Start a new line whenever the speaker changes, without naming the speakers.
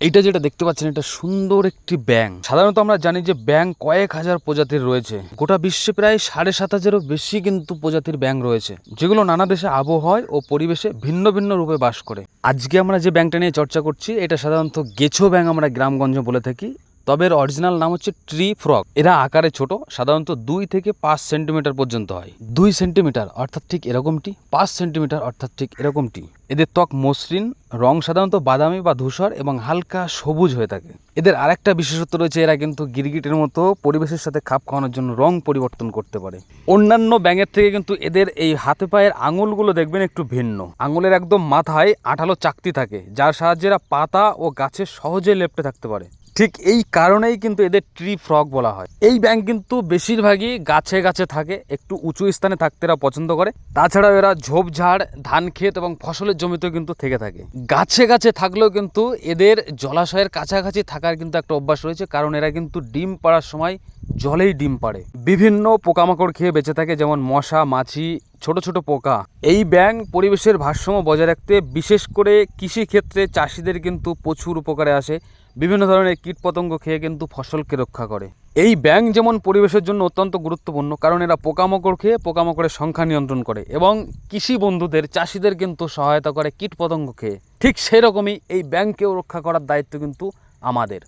এইটা যেটা দেখতে পাচ্ছেন, এটা সুন্দর একটি ব্যাং সাধারণত আমরা জানি যে ব্যাং কয়েক হাজার প্রজাতির রয়েছে। গোটা বিশ্বে প্রায় সাড়ে সাত হাজারও বেশি কিন্তু প্রজাতির ব্যাং রয়েছে, যেগুলো নানা দেশে আবহাওয়ায় ও পরিবেশে ভিন্ন ভিন্ন রূপে বাস করে। আজকে আমরা যে ব্যাংকটা নিয়ে চর্চা করছি, এটা সাধারণত গেছো ব্যাং আমরা গ্রামগঞ্জে বলে থাকি। তবে এর অরিজিনাল নাম হচ্ছে ট্রি ফ্রগ এরা আকারে ছোট, সাধারণত দুই থেকে পাঁচ সেন্টিমিটার পর্যন্ত হয়। দুই সেন্টিমিটার অর্থাৎ ঠিক এরকমটি, পাঁচ সেন্টিমিটার অর্থাৎ ঠিক এরকমটি। এদের ত্বক মসৃণ রং সাধারণত বাদামি বা ধূসর এবং হালকা সবুজ হয়ে থাকে। এদের আরেকটা বিশেষত্ব রয়েছে, এরা কিন্তু গিরগিটের মতো পরিবেশের সাথে খাপ খাওয়ানোর জন্য রং পরিবর্তন করতে পারে। অন্যান্য ব্যাঙের থেকে কিন্তু এদের এই হাতে পায়ের আঙুলগুলো দেখবেন একটু ভিন্ন। আঙুলের একদম মাথায় আঠালো চাকতি থাকে, যার সাহায্যে এরা পাতা ও গাছে সহজে লেপ্টে থাকতে পারে। ঠিক এই কারণেই কিন্তু এদের ট্রি ফ্রগ বলা হয়। এই ব্যাঙ কিন্তু বেশিরভাগই গাছে গাছে থাকে, একটু উঁচু স্থানে থাকতে এরা পছন্দ করে। তাছাড়াও এরা ঝোপঝাড় ধান ক্ষেত এবং ফসলের জমিতেও কিন্তু থেকে থাকে। গাছে গাছে থাকলেও কিন্তু এদের জলাশয়ের কাছাকাছি থাকার কিন্তু একটা অভ্যাস রয়েছে, কারণ এরা কিন্তু ডিম পাড়ার সময় জলেই ডিম পাড়ে। বিভিন্ন পোকামাকড় খেয়ে বেঁচে থাকে, যেমন মশা, মাছি, ছোট ছোট পোকা। এই ব্যাং পরিবেশের ভারসাম্য বজায় রাখতে বিশেষ করে কৃষি ক্ষেত্রে চাষিদের কিন্তু প্রচুর উপকারে আসে। বিভিন্ন ধরনের কীটপতঙ্গ খেয়ে কিন্তু ফসলকে রক্ষা করে। এই ব্যাং যেমন পরিবেশের জন্য অত্যন্ত গুরুত্বপূর্ণ, কারণ এরা পোকামাকড় খেয়ে পোকামাকড়ের সংখ্যা নিয়ন্ত্রণ করে এবং কৃষি বন্ধুদের, চাষিদের কিন্তু সহায়তা করে কীটপতঙ্গ খেয়ে। ঠিক সেরকমই এই ব্যাংককেও রক্ষা করার দায়িত্ব কিন্তু আমাদের।